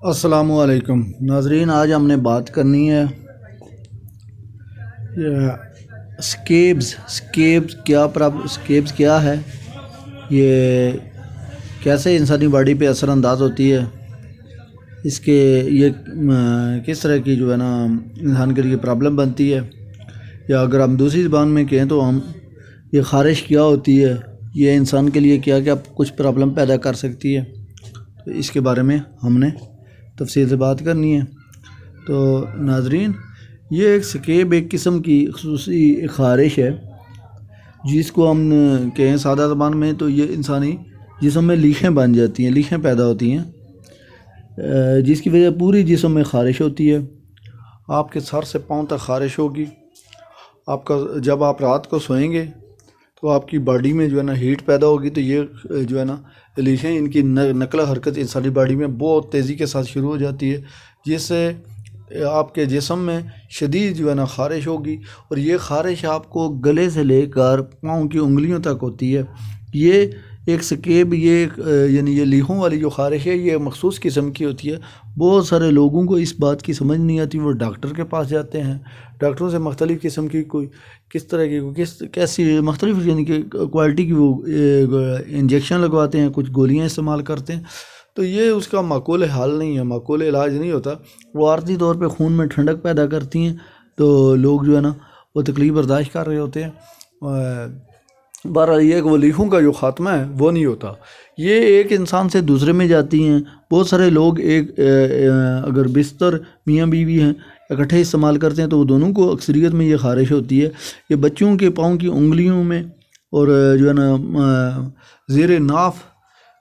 असलकुम नाजरीन, आज हमने बात करनी है स्केब्स स्केब्स क्या प्रॉब स्केब्स क्या है? ये कैसे इंसानी बॉडी पे असरानंदाज होती है? इसके, ये किस तरह की जो है ना, इंसान के लिए प्रॉब्लम बनती है? या अगर हम दूसरी ज़बान में कहें तो हम, ये ख़ारिश क्या होती है? ये इंसान के लिए क्या क्या कुछ प्रॉब्लम पैदा कर सकती है? तो इसके बारे में हमने तफसील से बात करनी है। तो नाजरीन, ये एक स्केब एक किस्म की खसूसी ख़ारिश है, जिसको हम कहें सादा ज़बान में तो ये इंसानी जिसम में लीखें बन जाती हैं, लीखें पैदा होती हैं। जिसकी वजह पूरी जिसम में ख़ारिश होती है। आपके सर से पाँव तक ख़ारिश होगी। आपका, जब आप रात को सोएँगे तो आपकी बॉडी में जो है ना हीट पैदा होगी तो ये जो है ना लीखें इनकी नकल हरकत इंसानी बॉडी में बहुत तेज़ी के साथ शुरू हो जाती है, जिससे आपके जिसम में शदीद जो है ना ख़ारिश होगी और ये ख़ारिश आपको गले से लेकर पाँव की उंगलियों तक होती है। ये एक स्केब, ये यानी ये लीहों वाली जो ख़ारिश है, ये मखसूस किस्म की होती है। बहुत सारे लोगों को इस बात की समझ नहीं आती, वो डॉक्टर के पास जाते हैं। डॉक्टरों से मुख्तलिफ़ किस्म की कोई, किस तरह की, किस, कैसी मुख्तलिफ़, यानी कि क्वालिटी की वो इंजेक्शन लगवाते हैं, कुछ गोलियाँ इस्तेमाल करते हैं। तो ये उसका माकूल हाल नहीं है, माकूल इलाज नहीं होता। वो आर्जी तौर पर खून में ठंडक पैदा करती हैं तो लोग जो है ना, वो तकलीफ़ बर्दाश्त कर रहे होते हैं। बहरहाल ये वो लीखों का जो ख़ात्मा है, वो नहीं होता। ये एक इंसान से दूसरे में जाती हैं। बहुत सारे लोग एक अगर बिस्तर मियाँ बीवी हैं, इकट्ठे इस्तेमाल करते हैं तो वो दोनों को अक्सरियत में ये ख़ारिश होती है ये बच्चों के पाँव की उंगलियों में और जो है ना ज़ेर नाफ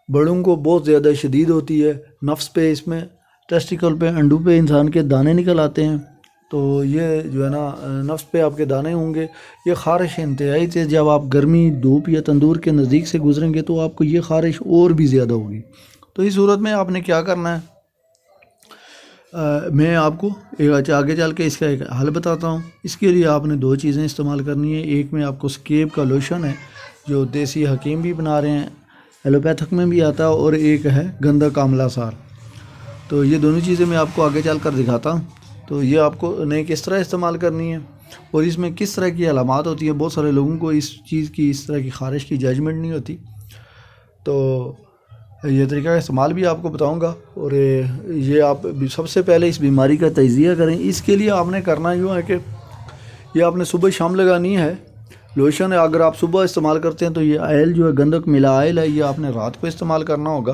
बड़ों को बहुत ज़्यादा शदीद होती है। नफ्स पे इसमें टेस्टिकल पे, अंडू पे इंसान के दाने निकल आते हैं। तो ये जो है ना नफ्स पे आपके दाने होंगे। ये ख़ारिश इंतहाई से जब आप गर्मी धूप या तंदूर के नज़दीक से गुजरेंगे तो आपको ये ख़ारिश और भी ज़्यादा होगी। तो इस सूरत में आपने क्या करना है? आ, मैं आपको एक अच्छा आगे चल के इसका एक हल बताता हूँ। इसके लिए आपने दो चीज़ें इस्तेमाल करनी है। एक में आपको स्केब का लोशन है जो देसी हकीम भी बना रहे हैं एलोपैथिक में भी आता है और एक है गंदा कामला सार। तो ये दोनों चीज़ें मैं आपको आगे चल कर दिखाता हूँ। तो ये आपको नहीं किस तरह इस्तेमाल करनी है और इसमें किस तरह की अलामत होती है? बहुत सारे लोगों को इस चीज़ की, इस तरह की ख़ारिश की जजमेंट नहीं होती। तो ये तरीका इस्तेमाल भी आपको बताऊँगा और ये आप सबसे पहले इस बीमारी का तजिया करें। इसके लिए आपने करना यूँ है कि ये आपने सुबह शाम लगानी है। लोशन है, अगर आप सुबह इस्तेमाल करते हैं तो ये आयल जो है गंदक मिला आयल है, ये आपने रात को इस्तेमाल करना होगा।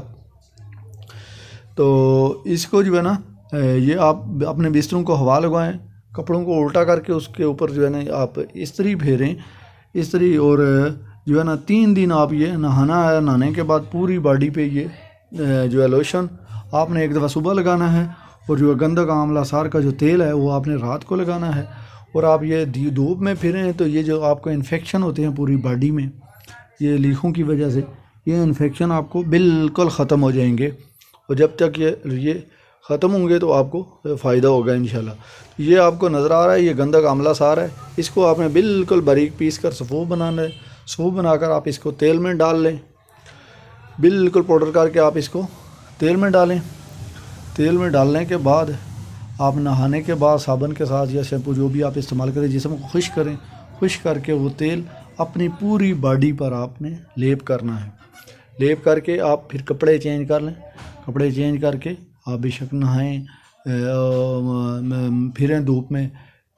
तो इसको जो है ना ये आप अपने बिस्तरों को हवा लगवाएँ कपड़ों को उल्टा करके उसके ऊपर जो है ना आप इस्त्री फेरें। इस्त्री और जो है ना तीन दिन आप ये नहाना है, नहाने के बाद पूरी बॉडी पे ये जो है लोशन आपने एक दफ़ा सुबह लगाना है और जो गंदक आमला सार का जो तेल है वो आपने रात को लगाना है और आप ये धूप में फिरें तो ये जो आपको इन्फेक्शन होते हैं पूरी बॉडी में, ये लीखों की वजह से, ये इन्फेक्शन आपको बिल्कुल ख़त्म हो जाएँगे। और जब तक ये ये ख़त्म होंगे तो आपको फ़ायदा होगा इन ये आपको नज़र आ रहा है, ये गंदक आमला सार है। इसको आपने बिल्कुल बारीक पीस कर सफ़ूफ बनाना है। सफ़ूफ बनाकर आप इसको तेल में डाल लें। बिल्कुल पाउडर करके आप इसको तेल में डालें। तेल में डालने के बाद आप नहाने के बाद, साबन के साथ या शैम्पू जो भी आप इस्तेमाल करें, जिसम को खुश करें, खुश करके वो तेल अपनी पूरी बॉडी पर आपने लेप करना है। लेप करके आप फिर कपड़े चेंज कर लें। कपड़े चेंज करके आप बेशक नहाएँ फिरें धूप में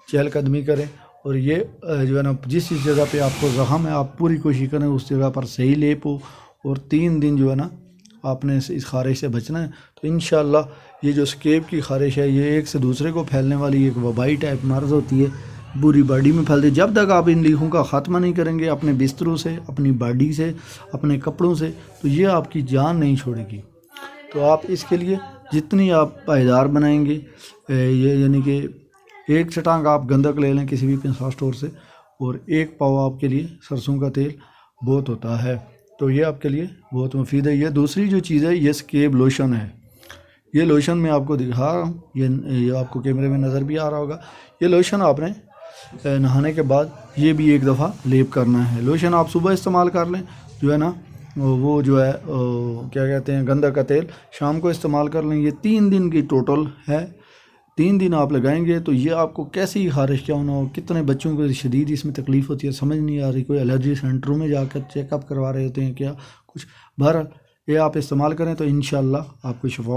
चहलकदमी करें और ये जो है ना, जिस जिस जगह पे आपको ज़ख़म है, आप पूरी कोशिश करें उस जगह पर सही लेप हो और तीन दिन जो है ना, आपने इस खारिश से बचना है। तो इन ये जो स्केब की खारिश है, ये एक से दूसरे को फैलने वाली एक वबाई टाइप मर्ज़ होती है पूरी बॉडी में फैलती है। जब तक आप इन लीखों का ख़ात्मा नहीं करेंगे, अपने बिस्तरों से, अपनी बॉडी से, अपने कपड़ों से तो ये आपकी जान नहीं छोड़ेगी। तो आप इसके लिए जितनी आप पायदार बनाएँगे ये यानी कि एक चटांग आप गंदक ले लें किसी भी पिंसा स्टोर से, और एक पाव आपके लिए सरसों का तेल बहुत होता है। तो ये आपके लिए बहुत मुफीद है। ये दूसरी जो चीज़ है, ये स्केब लोशन है। ये लोशन मैं आपको दिखा रहा हूँ। ये ये आपको कैमरे में नज़र भी आ रहा होगा। ये लोशन आपने नहाने के बाद ये भी एक दफ़ा लेप करना है। लोशन आप सुबह इस्तेमाल कर लें, जो है ना वो जो है क्या कहते हैं, गंदा का तेल शाम को इस्तेमाल कर लें। ये तीन दिन की टोटल है। तीन दिन आप लगाएँगे तो ये आपको कैसी खारिश क्या होना हो, कितने बच्चों को शदीद इसमें तकलीफ़ होती है, समझ नहीं आ रही। कोई एलर्जी सेंटरों में जाकर चेकअप करवा रहे होते हैं क्या? कुछ बहर ये आप इस्तेमाल करें तो इन आपको शफा